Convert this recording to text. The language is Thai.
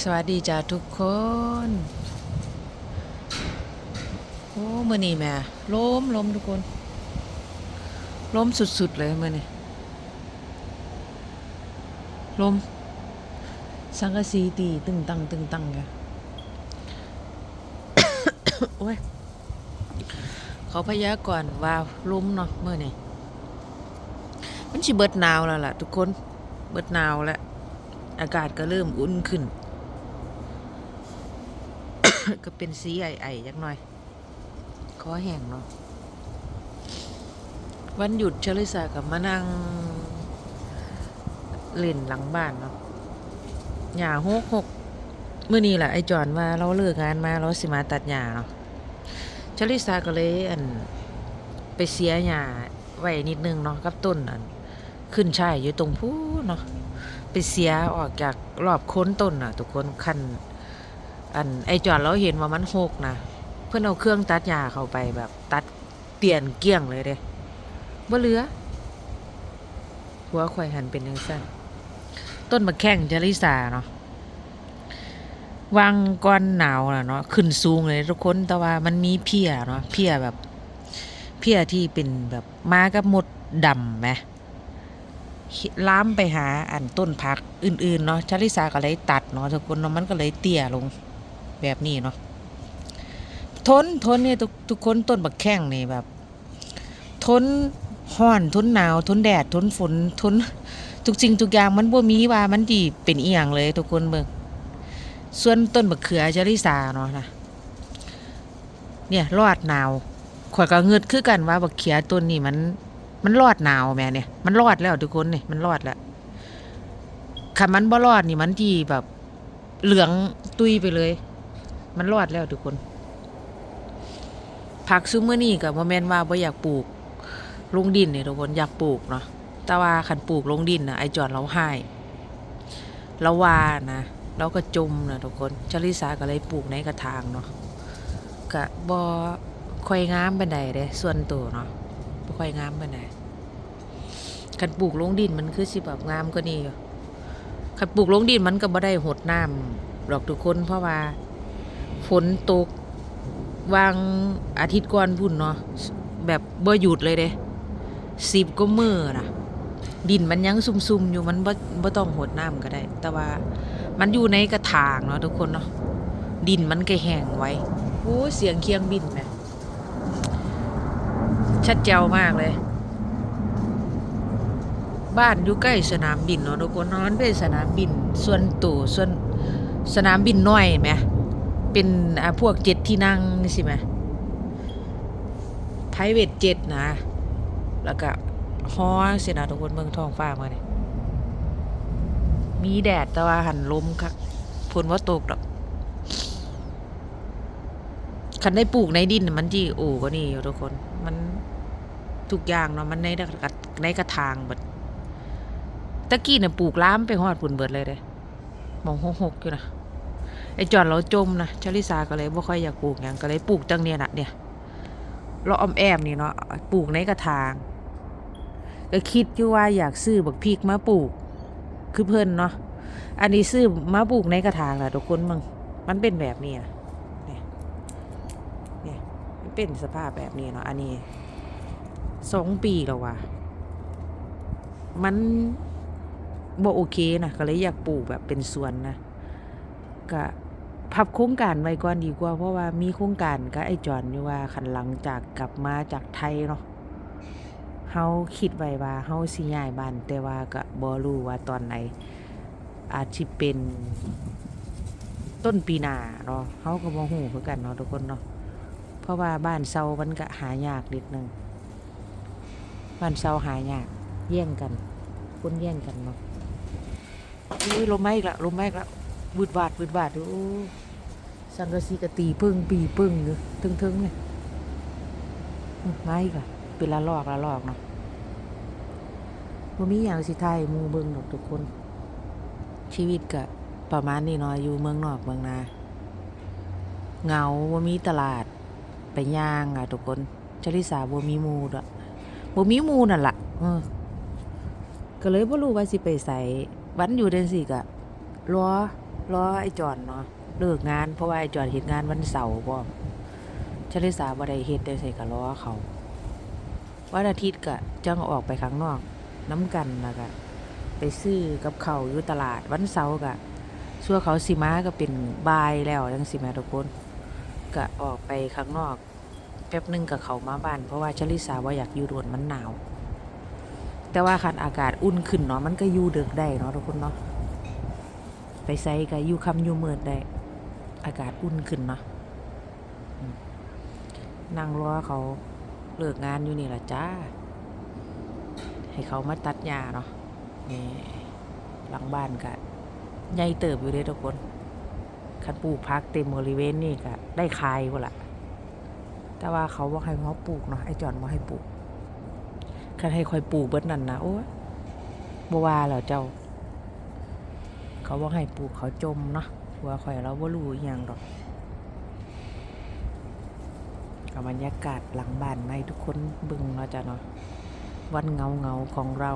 สวัสดีจ้าทุกคน โอ้เมื่อนี้แม่ล้มล้มทุกคนล้มสุดๆเลยเมื่อนี้ล้มสังกะสีตีตึงตังตึงตังไงโอ้ยเขาพยากรณ์ว่าล้มเนาะเมื่อนี้มันชิเบิดหนาวแล้วล่ะ ทุกคนเบิดหนาวแล้วอากาศก็เริ่มอุ่นขึ้น ก็เป็นสีไอๆยักหน่อยขอแห้งเนาะวันหยุดเชลิสากับมานั่งเล่นหลังบ้านเนาะหญ้าหกหกเมื่อนี้แหละไอจอนว่าเราเลิกงานมาเราสิมาตัดหญ้าเนาะเชลิสาก็เลยอันไปเสียหญ้าไว้นิดนึงเนาะกับต้นอันขึ้นช่ายอยู่ตรงพูนเนาะไปเสียออกจากรอบโค้นต้นน่ะ ทุกคนคัน อันไอจอดเราเห็นว่ามันหกนะเพื่อนเอาเครื่องตัดหญ้าเข้าไปแบบ ตัดเตียนเกลี้ยงเลยเด้บ่เหลือหัวควายหันเป็นยังสั้นต้นมะแข้งจาริสาเนาะวางก้อนหนาวนะเนาะขึ้นสูงเลยทุกคนแต่ว่ามันมีเพียเนาะเพียแบบ เพียที่เป็นแบบมากับมดดำไหมล้ามไปหาอันต้นพักอื่นๆเนาะชาลิสาก็เลยตัดเนาะทุกคนเนาะมันก็เลยเตี้ยลง แบบนี้เนาะทนทนเนี่ยทุกทุกคนต้นบักแข้งนี่แบบ ทนห้อนทนหนาว ทนแดด ทนฝนทนทุกสิ่งทุกอย่างมันบ่มีว่ามันดีเป็นอีหยังเลย ทุกคนเบิ่งส่วนต้นบักเขือชาลิสาเนาะนะเนี่ยรอดหนาวข่อยก็เงืดคือกันว่าบักเขือต้นนี้มัน มันรอดหนาวแม่เนี่ยมันรอดแล้วทุกคนเนี่ยมันรอดแล้วคันมันบ่รอดนี่มันที่แบบเหลืองตุยไปเลย มันรอดแล้วทุกคน ผักซูเมอนี่กับโมเมนว่าบ่อยากปลูกลงดินเนี่ยทุกคนอยากปลูกเนาะแต่ว่าคันปลูกลงดินนะไอจอนเราให้เราว่านะเราก็จมนะทุกคนชลิสาก็เลยปลูกในกระถางเนาะกะบ่ค่อยงามปานใดเด้ส่วนตัวเนาะบ่ค่อยงามปานใดคันปลูกลงดินมันคือสิแบบงามกว่านี้อยู่คันปลูกลงดินมันก็บ่ได้หดน้ำดอกทุกคนเพราะว่า ฝนตกวางอาทิตย์ก่อนพุ่นเนาะแบบบ่หยุดเลยเด้สิบก็มือนะดินมันยังซุ่มๆอยู่มันบ่บ่ต้องหดน้ำก็ได้ แต่ว่ามันอยู่ในกระถางเนาะทุกคนเนาะดินมันก็แห้งไว้โอ้เสียงเคียงบินแหมชัดเจวมากเลย บ้านอยู่ใกล้สนามบินเนาะทุกคนนอนเป็นสนามบิน ส่วนตัวส่วนสนามบินน้อยไหม เป็นพวกเจ็ดที่นั่งนี่สิไหมไพรเวทเจ็ดนะ แล้วก็ฮอสินะทุกคนเมืองทองฟ้ามาเนี่ยมีแดดแต่ว่าหันลมคักฝนว่าตกดอกคันได้ปลูกในดินมันจีโอ้ก็นี่ทุกคน มันทุกอย่างเนาะมันในกระในกระถางเบิดตะกี้เนี่ยปลูกล้ามไปหอดปุ่นเบิดเลยเด้มองหกหกอยู่นะ ไอ้จอนเราจมนะชาลิสาก็เลยบ่ค่อยอยากปลูกหยังก็เลยปลูกจังเนี่ยนะเนี่ยเราออมแอมนี่เนาะปลูกในกระถางก็คิดอยู่ว่าอยากซื้อบักพริกมาปลูก คือเพิ่นเนาะอันนี้ซื้อมาปลูกในกระถางแหละทุกคนมึงมันเป็นแบบนี้นะเนี่ยมันเป็นสภาพแบบนี้เนาะอันนี้สองปีแล้วว่ะมันบ่โอเคนะก็เลยอยากปลูกแบบเป็นสวนนะก็ พับโครงการไว้ก่อนดีกว่า เพราะว่ามีโครงการก็ไอ้จอนอยู่ว่าคันหลังจากกลับมาจากไทยเนาะเฮาคิดไว้ว่าเฮาสิย้ายบ้านแต่ว่าก็บ่รู้ว่าตอนไหน อาจสิเป็นต้นปีหน้าเนาะเฮาก็บ่ฮู้คือกันเนาะทุกคนเนาะเพราะว่าบ้านเซามันก็หายากนิดนึงบ้านเซาหายากแย่งกันคนแย่งกันเนาะอุ้ยลมม้อีกละลมม้อีกละ วืดบาดวืดบาดดูสังกะสีกะตีปึ้งปีปึ้งอยู่ทึงๆเลยไม้อีกละเป็นละลอกละลอกเนาะบ่มีอย่างสิไทยมูเบิ่งดอกทุกคน ชีวิตก็ประมาณนี้เนาะอยู่เมืองนอกเมืองนาเงาบ่มีตลาดไปย่างอะทุกคนชลิสาบ่มีมูดอะบ่มีมูนั่นล่ะเออก็เลยบ่รู้ว่าสิไปใส่วันอยู่เดือนสี่ก็รอ รอไอ้จอนเนาะเลิกงานเพราะว่าไอ้จอนเฮ็ดงานวันเสาร์พร้อมชลิสาบ่ได้เฮ็ดได้ใส่ก็รอเขาวันอาทิตย์ก็จังออกไปข้างนอกน้ำกันแล้วก็ไปซื้อกับเขาอยู่ตลาดวันเสาร์ก็ชั่วเขาสิมาก็เป็นบายแล้วจังสิแม่ทุกคนก็ออกไปข้างนอกแป๊บหนึงก็เขามาบ้าน เพราะว่าชลิสาว่าอยากอยู่โดนมันหนาว แต่ว่าคันอากาศอุ่นขึ้นเนาะมันก็อยู่ดึกได้เนาะทุกคนเนาะ ไปไสก็อยู่คำอยู่มืดได้ อากาศอุ่นขึ้นเนาะนั่งรอเขาเลิกงานอยู่นี่ละจ้า ให้เขามาตัดหญ้าเนาะนี่หลังบ้านก็ใหญ่เติบอยู่เด้ทุกคนคันปลูกพักเต็มบริเวณนี่ก็ได้ขายพุ่นละแต่ว่าเขาบอกให้เขาปลูกเนาะไอ้จอนบอกให้ปลูกคันให้คอยปลูกเบิดนั่นนะโอ้ยบัวาแล้วเจ้า เขาบอกให้ปลูกเขาจมเนาะว่าคอยเราบ่รู้อย่างดอกกับบรรยากาศหลังบ้านในทุกคนบึงเนาะจ้ะเนาะวันเงาเงาของเรา